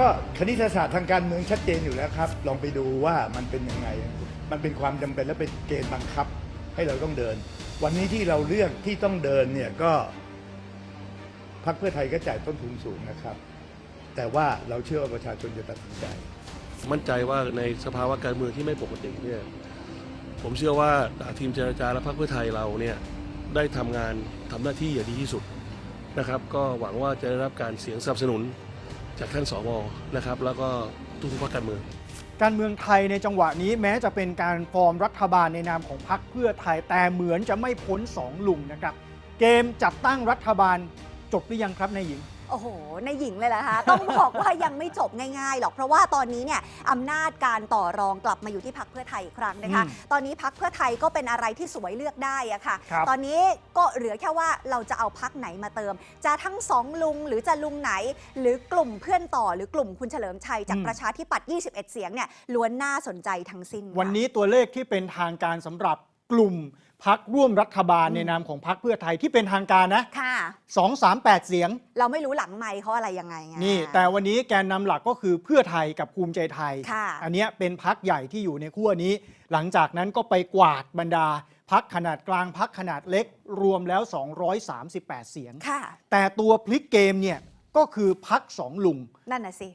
ก็คณิตศาสตร์ทางการเมืองชัดเจนอยู่แล้วครับ ลองไปดูว่ามันเป็นยังไง มันเป็นความจำเป็นและเป็นเกณฑ์บังคับให้เราต้องเดิน วันนี้ที่เราเลือกที่ต้องเดินเนี่ยก็พรรคเพื่อไทยก็จ่ายต้นทุนสูงนะครับ แต่ว่าเราเชื่อว่าประชาชนจะตัดสินใจ มั่นใจว่าในสภาวะการเมืองที่ไม่ปกติเนี่ยผมเชื่อว่าทีมเจรจาและพรรคเพื่อไทยเราเนี่ยได้ทำงานทำหน้าที่อย่างดีที่สุดนะครับ ก็หวังว่าจะได้รับการเสียงสนับสนุน จากท่านสวนะครับ แล้วก็ทุกๆพรรคการเมือง การเมืองไทยในจังหวะนี้แม้จะเป็นการฟอร์มรัฐบาลในนามของพรรคเพื่อไทยแต่เหมือนจะไม่พ้นสองลุงนะครับ เกมจัดตั้งรัฐบาลจบหรือยังครับนายหญิง โอ้โหในหญิงเลยเหรอคะ ต้องบอกว่ายังไม่จบง่ายๆหรอก เพราะว่าตอนนี้เนี่ยอำนาจการต่อรองกลับมาอยู่ที่พักเพื่อไทยอีกครั้งนะคะอืมตอนนี้พักเพื่อไทยก็เป็นอะไรที่สวยเลือกได้อะค่ะ ครับ ตอนนี้ก็เหลือแค่ว่าเราจะเอาพักไหนมาเติม จะทั้งสองลุงหรือจะลุงไหน หรือกลุ่มเพื่อนต่อหรือกลุ่มคุณเฉลิมชัยจากประชาธิปัตย์21 เสียงเนี่ยล้วนน่าสนใจทั้งสิ้นค่ะ วันนี้ตัวเลขที่เป็นทางการสำหรับกลุ่ม พักร่วมรัฐบาลในนามของพักเพื่อไทยที่เป็นทางการนะค่ะ238เสียง เราไม่รู้หลังไมค์เขาอะไรยังไงไง นี่ แต่วันนี้แกนนำหลักก็คือเพื่อไทยกับภูมิใจไทย ค่ะ อันเนี้ยเป็นพักใหญ่ที่อยู่ในขั้วนี้ หลังจากนั้นก็ไปกวาดบรรดา พักขนาดกลางพักขนาดเล็ก รวมแล้ว 238 เสียง ค่ะ แต่ตัวพลิกเกมเนี่ยก็คือพักสองลุง นั่นน่ะสิ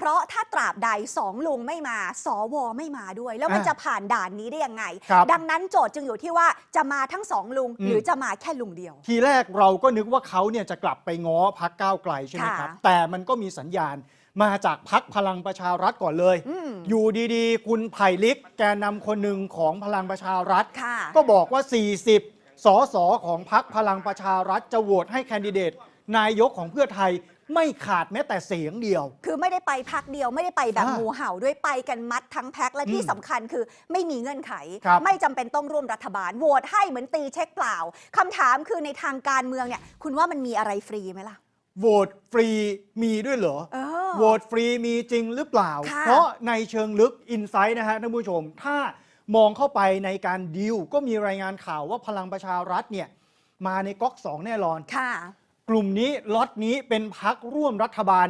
เพราะถ้าตราบใดสองลุงไม่มา สวไม่มาด้วย แล้วมันอะจะผ่านด่านนี้ได้ยังไง ครับ ดังนั้นโจทย์จึงอยู่ที่ว่าจะมาทั้งสองลุงอืมหรือจะมาแค่ลุงเดียว ทีแรกเราก็นึกว่าเขาเนี่ยจะกลับไปง้อพักก้าวไกลใช่ไหมครับ ค่ะ แต่มันก็มีสัญญาณมาจากพักพลังประชารัฐก่อนเลย อืมอยู่ดีๆ คุณไผ่ลิกแกนนำคนหนึ่งของพลังประชารัฐ ค่ะ ก็บอกว่า 40 สสของพักพลังประชารัฐจะโหวตให้แคนดิเดต นายกของเพื่อไทย ไม่ขาดแม้แต่เสียงเดียว คือไม่ได้ไปพักเดียวไม่ได้ไปแบบอ่างูเห่าด้วยไปกันมัดทั้งแพ็คและที่อืมสำคัญคือไม่มีเงื่อนไข ครับไม่จำเป็นต้องร่วมรัฐบาลโหวตให้เหมือนตีเช็คเปล่าคำถามคือในทางการเมืองเนี่ย คุณว่ามันมีอะไรฟรีไหมล่ะโหวตฟรีมีด้วยเหรอ เออ โหวตฟรีมีจริงหรือเปล่า ค่ะ เพราะในเชิงลึกอินไซต์นะฮะท่านผู้ชม ถ้ามองเข้าไปในการดิวก็มีรายงานข่าวว่าพลังประชารัฐเนี่ยมาในก๊อกสองแน่นอน ค่ะ กลุ่มนี้ล็อตนี้เป็นพักร่วมรัฐบาล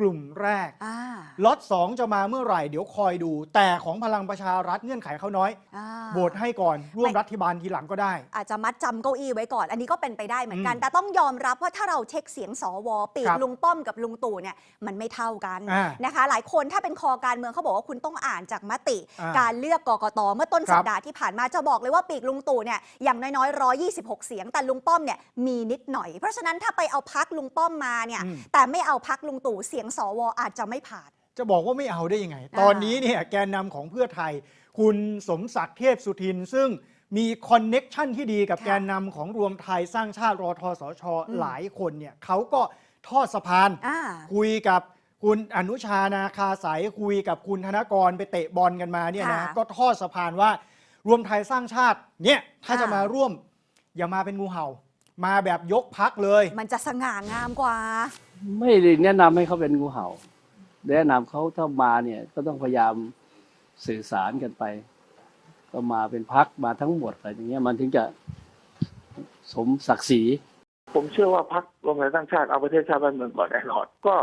กลุ่มแรกอ่าล็อตสองจะมาเมื่อไหร่ เดี๋ยวคอยดู แต่ของพลังประชารัฐเงื่อนไขเขาน้อยอ่า โหวตให้ก่อนร่วมไม่ รัฐบาลทีหลังก็ได้ อาจจะมัดจำเก้าอี้ไว้ก่อน อันนี้ก็เป็นไปได้เหมือนกัน อืมแต่ต้องยอมรับว่าถ้าเราเช็คเสียงสวปีกครับลุงป้อมกับลุงตู่เนี่ยมันไม่เท่ากันอ่านะคะ หลายคนถ้าเป็นคอการเมืองเขาบอกว่าคุณต้องอ่านจากมติ อ่าการเลือกกกตเมื่อต้นครับ สัปดาห์ที่ผ่านมาจะบอกเลยว่าปีกลุงตู่เนี่ยอย่างน้อยๆ126 เสียง แต่ลุงป้อมเนี่ยมีนิดหน่อย เพราะฉะนั้นถ้าไปเอาพักลุงป้อมมาเนี่ย อืม แต่ไม่เอาพักลุงตู่เสียงสวอาจจะไม่ผ่าน จะบอกว่าไม่เอาได้ยังไงอ่าตอนนี้เนี่ยแกนนำของเพื่อไทย คุณสมศักดิ์เทพสุทิน ซึ่งมีคอนเน็กชันที่ดีกับค่ะแกนนำของรวมไทยสร้างชาติรอทสชอืมหลายคนเนี่ยเขาก็ทอดสะพานอ่าคุยกับคุณอนุชานาคาสายคุยกับคุณธนกรไปเตะบอลกันมาเนี่ยนะค่ะก็ทอดสะพานว่ารวมไทยสร้างชาติเนี่ยถ้าค่ะจะมาร่วมอย่ามาเป็นงูเห่า มาแบบยกพักเลย มันจะสง่างามกว่า ไม่ได้แนะนำให้เขาเป็นงูเห่า แนะนำเขาถ้ามาเนี่ย ก็ต้องพยายามสื่อสารกันไป ก็มาเป็นพักมาทั้งหมดอะไรอย่างเงี้ยมันถึงจะสมศักดิ์ศรี ผมเชื่อว่าพักรวมไทยสร้างชาติเอาประเทศชาติบ้านเมืองก่อนแน่นอนก็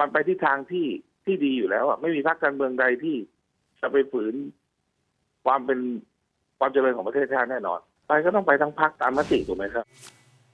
มันไปที่ทางที่ที่ดีอยู่แล้วอะไม่มีพักการเมืองใดที่จะไปฝืนความเป็นความเจริญของประเทศชาติแน่นอนไปก็ต้องไปทั้งพักตามมติถูกไหมครับ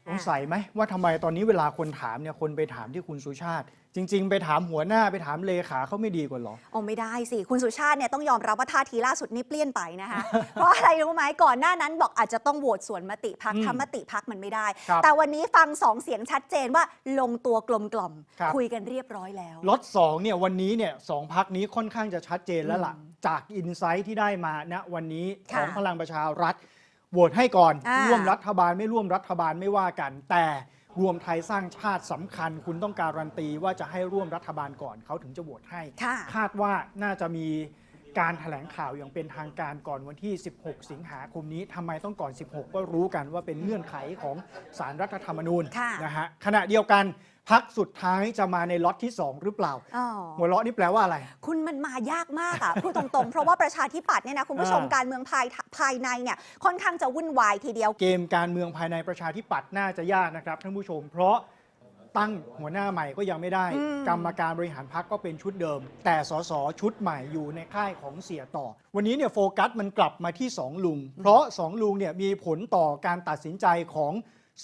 สงสัยไหมว่าทำไมตอนนี้เวลาคนถามเนี่ยคนไปถามที่คุณสุชาติ จริง ๆ ไปถามหัวหน้าไปถามเลขาเขาไม่ดีกว่าเหรอโอ้ไม่ได้สิ คุณสุชาติเนี่ยต้องยอมรับว่าท่าทีล่าสุดนี่เปลี่ยนไปนะคะ เพราะอะไรรู้ไหมก่อนหน้านั้นบอกอาจจะต้องโหวตสวนมติพักอืมทำมติพักมันไม่ได้ครับแต่วันนี้ฟังสองเสียงชัดเจนว่าลงตัวกลมกล่อมครับคุยกันเรียบร้อยแล้วล็อตสองเนี่ยวันนี้เนี่ยสองพักนี้ค่อนข้างจะชัดเจนแล้วล่ะอืมจากอินไซต์ที่ได้มาณวันนี้ขค่ะองพลังประชารัฐ โหวตให้ก่อน อ่า ร่วมรัฐบาลไม่ร่วมรัฐบาลไม่ว่ากัน แต่รวมไทยสร้างชาติสำคัญ คุณต้องการันตีว่าจะให้ร่วมรัฐบาลก่อนเขาถึงจะโหวตให้ ค่ะ คาดว่าน่าจะมีการถแถลงข่าวอย่างเป็นทางการก่อนวันที่ 16 สิงหาคมนี้ทำไมต้องก่อน 16 ก็รู้กันว่าเป็นเงื่อนไขของสารรัฐธรรมนูญค่ะ นะฮะขณะเดียวกัน พักสุดท้ายจะมาในล็อตที่ 2 หรือเปล่า อ๋อหัวเราะนี่แปลว่าอะไร คุณมันมายากมากอะพูดตรงๆ เพราะว่าประชาธิปัตย์เนี่ยนะคุณผู้ชมอ่าการเมืองภายภายในเนี่ยค่อนข้างจะวุ่นวายทีเดียว เกมการเมืองภายในประชาธิปัตย์น่าจะยากนะครับท่านผู้ชม เพราะตั้งหัวหน้าใหม่ก็ยังไม่ได้ อืม กรรมการบริหารพักก็เป็นชุดเดิม แต่สสชุดใหม่อยู่ในค่ายของเสียต่อ วันนี้เนี่ยโฟกัสมันกลับมาที่สองลุง เพราะสองลุงเนี่ยมีผลต่อการตัดสินใจของ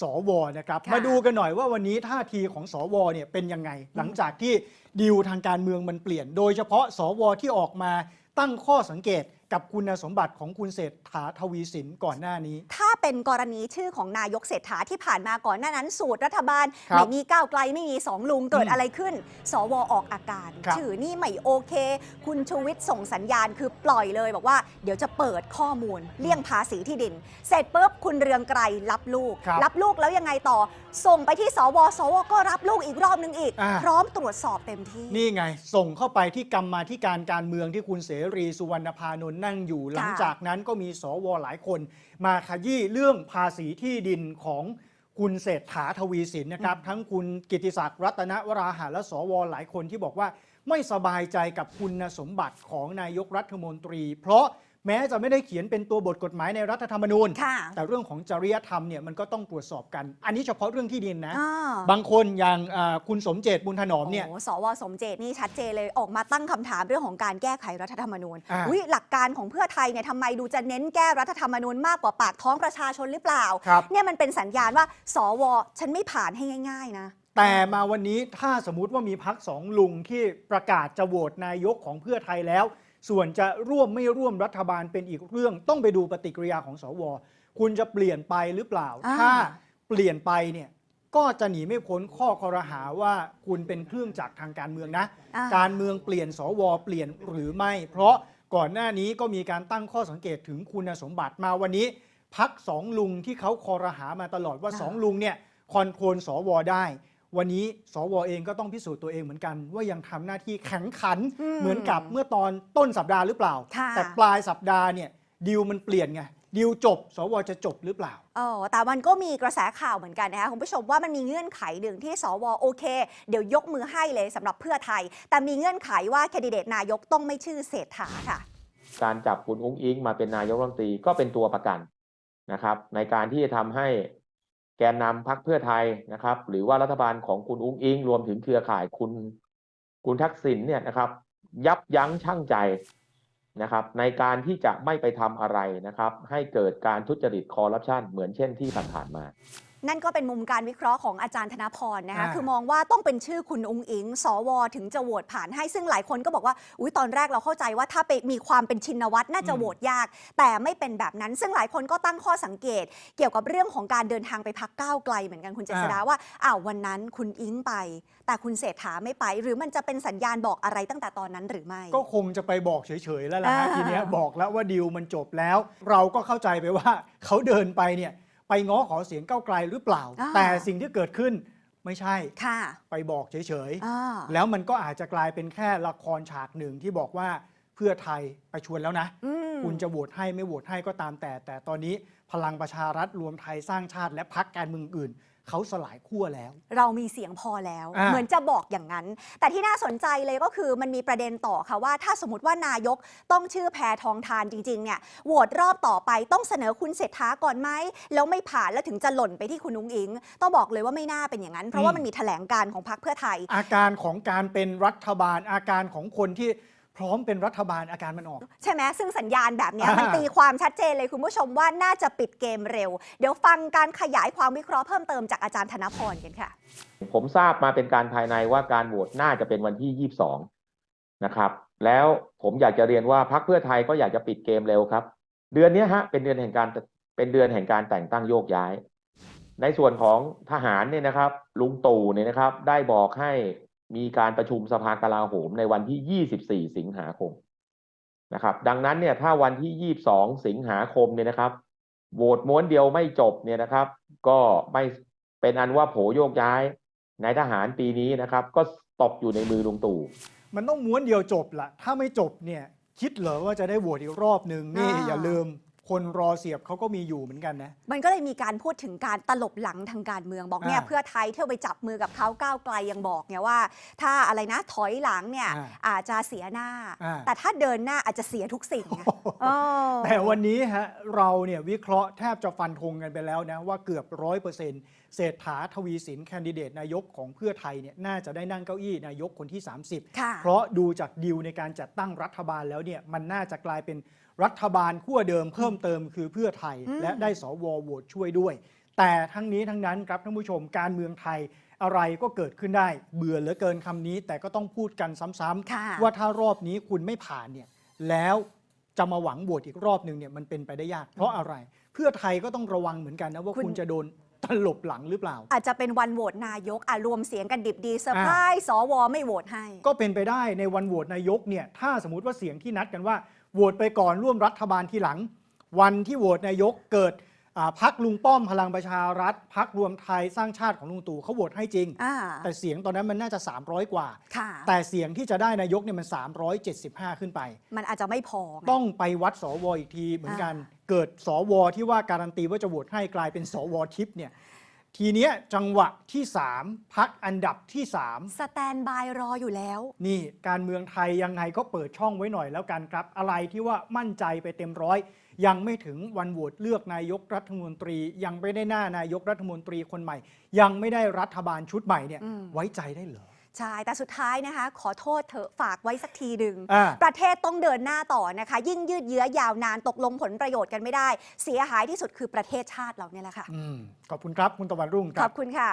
สวนะครับค่ะมาดูกันหน่อยว่าวันนี้ท่าทีของสวเนี่ยเป็นยังไง หลังจากที่ดีลทางการเมืองมันเปลี่ยน โดยเฉพาะสวที่ออกมาตั้งข้อสังเกตกับคุณสมบัติของคุณเศรษฐาทวีสินก่อนหน้านี้ ถ้า เป็นกรณีชื่อของนายกเศรษฐาที่ผ่านมาก่อนหน้านั้น สูตรรัฐบาล ครับไม่มีก้าวไกลไม่มีสองลุงเกิดอืมอะไรขึ้น สวออกอาการครับ ชื่อนี่ไม่โอเค คุณชูวิทย์ส่งสัญญาณคือปล่อยเลยบอกว่าเดี๋ยวจะเปิดข้อมูล เลี่ยงภาษีที่ดิน เสร็จปุ๊บคุณเรืองไกรรับลูก ครับ รับลูกแล้วยังไงต่อส่งไปที่สวสวก็รับลูกอีกรอบนึงอีก อ่า พร้อมตรวจสอบเต็มที่ นี่ไง ส่งเข้าไปที่กรรมาธิการการเมืองที่คุณเสรีสุวรรณพานนท์นั่งอยู่ หลังจากนั้นก็มีสวหลายคน มาขยี้เรื่องภาษีที่ดินของคุณเศรษฐาทวีสินนะครับ ทั้งคุณกิติศักดิ์รัตนวราหะและสวหลายคนที่บอกว่า ไม่สบายใจกับคุณสมบัติของนายกรัฐมนตรี เพราะ แม้จะไม่ได้เขียนเป็นตัวบทกฎหมายในรัฐธรรมนูญ ค่ะ แต่เรื่องของจริยธรรมเนี่ยมันก็ต้องตรวจสอบกัน อันนี้เฉพาะเรื่องที่ดินนะ อ่าบางคนอย่างอ่าคุณสมเจตบุญถนอมเนี่ย โอ้โหสวสมเจตนี่ชัดเจนเลยออกมาตั้งคำถามเรื่องของการแก้ไขรัฐธรรมนูญอ่าอุ๊ยหลักการของเพื่อไทยเนี่ยทำไมดูจะเน้นแก้รัฐธรรมนูญมากกว่าปากท้องประชาชนหรือเปล่า ครับ เนี่ยมันเป็นสัญญาณว่า สว ฉันไม่ผ่านให้ง่าย ๆ นะ แต่มาวันนี้ถ้าสมมติว่ามีพักสองลุงที่ประกาศจะโหวตนายกของเพื่อไทยแล้ว ส่วนจะร่วมไม่ร่วมรัฐบาลเป็นอีกเรื่อง ต้องไปดูปฏิกิริยาของสว คุณจะเปลี่ยนไปหรือเปล่า อ่า ถ้าเปลี่ยนไปเนี่ยก็จะหนีไม่พ้นข้อคอรหาว่าคุณเป็นเครื่องจักรทางการเมืองนะ อ่าการเมืองเปลี่ยนสวเปลี่ยนหรือไม่ เพราะก่อนหน้านี้ก็มีการตั้งข้อสังเกตถึงคุณสมบัติมาวันนี้ พักสองลุงที่เขาคอรหามาตลอดว่าอ่า สองลุงเนี่ยคอนโทรลสวได้ วันนี้สวเองก็ต้องพิสูจน์ตัวเองเหมือนกัน ว่ายังทำหน้าที่แข็งขันอืมเหมือนกับเมื่อตอนต้นสัปดาห์หรือเปล่าค่ะแต่ปลายสัปดาห์เนี่ยดีลมันเปลี่ยนไงดีลจบ สวจะจบหรือเปล่าเออแต่มันก็มีกระแสข่าวเหมือนกันนะคะคุณผู้ชมว่ามันมีเงื่อนไขหนึ่งที่สวโอเค เดี๋ยวยกมือให้เลยสำหรับเพื่อไทย แต่มีเงื่อนไขว่าแคนดิเดตนายกต้องไม่ชื่อเศรษฐาค่ะ การจับคุณอุ้งอิงมาเป็นนายกรัฐมนตรีก็เป็นตัวประกันนะครับ ในการที่จะทำให้ แกนนำพรรคเพื่อไทยนะครับ หรือว่ารัฐบาลของคุณอุ้งอิง รวมถึงเครือข่ายคุณคุณทักษิณเนี่ยนะครับ ยับยั้งชั่งใจนะครับ ในการที่จะไม่ไปทำอะไรนะครับ ให้เกิดการทุจริตคอร์รัปชันเหมือนเช่นที่ผ่านๆมา นั่นก็เป็นมุมการวิเคราะห์ของอาจารย์ธนพรนะคะ อ่า คือมองว่าต้องเป็นชื่อคุณองค์อิง สว ถึงจะโหวตผ่านให้ ซึ่งหลายคนก็บอกว่า อุ้ยตอนแรกเราเข้าใจว่าถ้าไปมีความเป็นชินวัตรน่าจะอืมโหวตยาก แต่ไม่เป็นแบบนั้น ซึ่งหลายคนก็ตั้งข้อสังเกต เกี่ยวกับเรื่องของการเดินทางไปพักก้าวไกลเหมือนกันคุณเจษดาว่า อ้าววันนั้นคุณอิงไป แต่คุณเศรษฐาไม่ไป หรือมันจะเป็นสัญญาณบอกอะไรตั้งแต่ตอนนั้นหรือไม่ ก็คงจะไปบอกเฉยๆแล้วล่ะฮะอ่า ทีเนี้ยบอกแล้วว่าดีลมันจบแล้ว เราก็เข้าใจไปว่า เขาเดินไปเนี่ย ไปง้อขอเสียงก้าวไกลหรือเปล่า อ่า แต่สิ่งที่เกิดขึ้นไม่ใช่ ค่ะไปบอกเฉยอ่าๆ แล้วมันก็อาจจะกลายเป็นแค่ละครฉากหนึ่งที่บอกว่าเพื่อไทยไปชวนแล้วนะ อืม คุณจะโหวตให้ไม่โหวตให้ก็ตามแต่ แต่ตอนนี้พลังประชารัฐรวมไทยสร้างชาติและพักการเมืองอื่น เขาสลายขั้วแล้ว เรามีเสียงพอแล้ว อ่า เหมือนจะบอกอย่างนั้น แต่ที่น่าสนใจเลยก็คือมันมีประเด็นต่อค่ะว่า ถ้าสมมติว่านายกต้องชื่อแพทองทานจริงๆเนี่ยโหวตรอบต่อไปต้องเสนอคุณเศรษฐาก่อนไหมแล้วไม่ผ่านแล้วถึงจะหล่นไปที่คุณนุ้งอิง ต้องบอกเลยว่าไม่น่าเป็นอย่างนั้น เพราะว่ามันมีแถลงการของพรรคเพื่อไทย อาการของการเป็นรัฐบาลอาการของคนที่ พร้อมเป็นรัฐบาลอาการมันออก ใช่ไหมซึ่งสัญญาณแบบเนี้ยอ่ามัมันตีความชัดเจนเลยคุณผู้ชมว่าน่าจะปิดเกมเร็ว เดี๋ยวฟังการขยายความวิเคราะห์เพิ่มเติมจากอาจารย์ธนพรกันค่ะ ผมทราบมาเป็นการภายในว่าการโหวตน่าจะเป็นวันที่ 22 นะครับ แล้วผมอยากจะเรียนว่าพรรคเพื่อไทยก็อยากจะปิดเกมเร็วครับ เดือนเนี้ยฮะเป็นเดือนแห่งการเป็นเดือนแห่งการแต่งตั้งโยกย้าย ในส่วนของทหารเนี่ยนะครับ ลุงตู่เนี่ยนะครับ ได้บอกให้ มีการประชุมสภากลาโหมในวันที่ 24 สิงหาคมนะครับ ดังนั้นเนี่ยถ้าวันที่ 22 สิงหาคมเนี่ยนะครับโหวตม้วนเดียวไม่จบเนี่ยนะครับ ก็ไม่เป็นอันว่าโผโยกย้ายนายทหารปีนี้นะครับ ก็ตกอยู่ในมือลุงตู่มันต้องม้วนเดียวจบละถ้าไม่จบเนี่ยคิดเหรอว่าจะได้โหวตอีกรอบหนึ่งนี่อ่าอย่าลืม คนรอเสียบเขาก็มีอยู่เหมือนกันนะ มันก็เลยมีการพูดถึงการตลบหลังทางการเมืองบอกเนี่ยอ่าเพื่อไทยเที่ยวไปจับมือกับเขาก้าวไกลยังบอกเนี่ยว่า ถ้าอะไรนะถอยหลังเนี่ยอ่าอาจจะเสียหน้า อ่า แต่ถ้าเดินหน้าอาจจะเสียทุกสิ่งไงเออ แต่วันนี้ฮะเราเนี่ยวิเคราะห์แทบจะฟันธงกันไปแล้วนะว่าเกือบร้อยเปอร์เซ็นต์ เศรษฐาทวีสินแคนดิเดตนายกของเพื่อไทยเนี่ยน่าจะได้นั่งเก้าอี้นายกคนที่ 30ค่ะเพราะดูจากดีลในการจัดตั้งรัฐบาลแล้วเนี่ยมันน่าจะกลายเป็นรัฐบาลขั้วเดิมเพิ่มเติมคือเพื่อไทยอืมและได้สวโหวตช่วยด้วย แต่ทั้งนี้ทั้งนั้นครับท่านผู้ชมการเมืองไทยอะไรก็เกิดขึ้นได้ เบื่อเหลือเกินคำนี้ แต่ก็ต้องพูดกันซ้ำค่ะๆว่าถ้ารอบนี้คุณไม่ผ่านเนี่ยแล้วจะมาหวังโหวตอีกรอบหนึ่งเนี่ยมันเป็นไปได้ยากเพราะอะไร เพื่อไทยก็ต้องระวังเหมือนกันนะว่าคุณคุณจะโดน ตลบหลังหรือเปล่า อาจจะเป็นวันโหวตนายกอะรวมเสียงกันดิบดีเซอร์ไพรส์สวไม่โหวตให้ ก็เป็นไปได้ในวันโหวตนายกเนี่ยถ้าสมมติว่าเสียงที่นัดกันว่าโหวตไปก่อนร่วมรัฐบาลทีหลัง วันที่โหวตนายกเกิดอ่าพักลุงป้อมพลังประชารัฐพักรวมไทยสร้างชาติของลุงตู่เขาโหวตให้จริงอ่าแต่เสียงตอนนั้นมันน่าจะ 300 กว่าค่ะแต่เสียงที่จะได้นายกเนี่ยมัน 375 ขึ้นไป มันอาจจะไม่พอไงต้องไปวัดสวอีกทีเหมือนกันอ่า เกิดสวที่ว่าการันตีว่าจะโหวตให้กลายเป็นสวทิพย์เนี่ยทีเนี้ยจังหวะที่ 3พักอันดับที่ 3 สแตนบายรออยู่แล้ว นี่การเมืองไทยยังไงก็เปิดช่องไว้หน่อยแล้วกันครับ อะไรที่ว่ามั่นใจไปเต็มร้อย ยังไม่ถึงวันโหวตเลือกนายกรัฐมนตรี ยังไม่ได้หน้านายกรัฐมนตรีคนใหม่ ยังไม่ได้รัฐบาลชุดใหม่เนี่ยอืมไว้ใจได้เหรอ ใช่ แต่สุดท้ายนะคะ ขอโทษเถอะฝากไว้สักทีหนึ่ง อ่า ประเทศต้องเดินหน้าต่อนะคะ ยิ่งยืดเยื้อยาวนานตกลงผลประโยชน์กันไม่ได้ เสียหายที่สุดคือประเทศชาติเราเนี่ยแหละค่ะ อืมขอบคุณครับ คุณตะวันรุ่งคขรัอบ บคุณค่ะ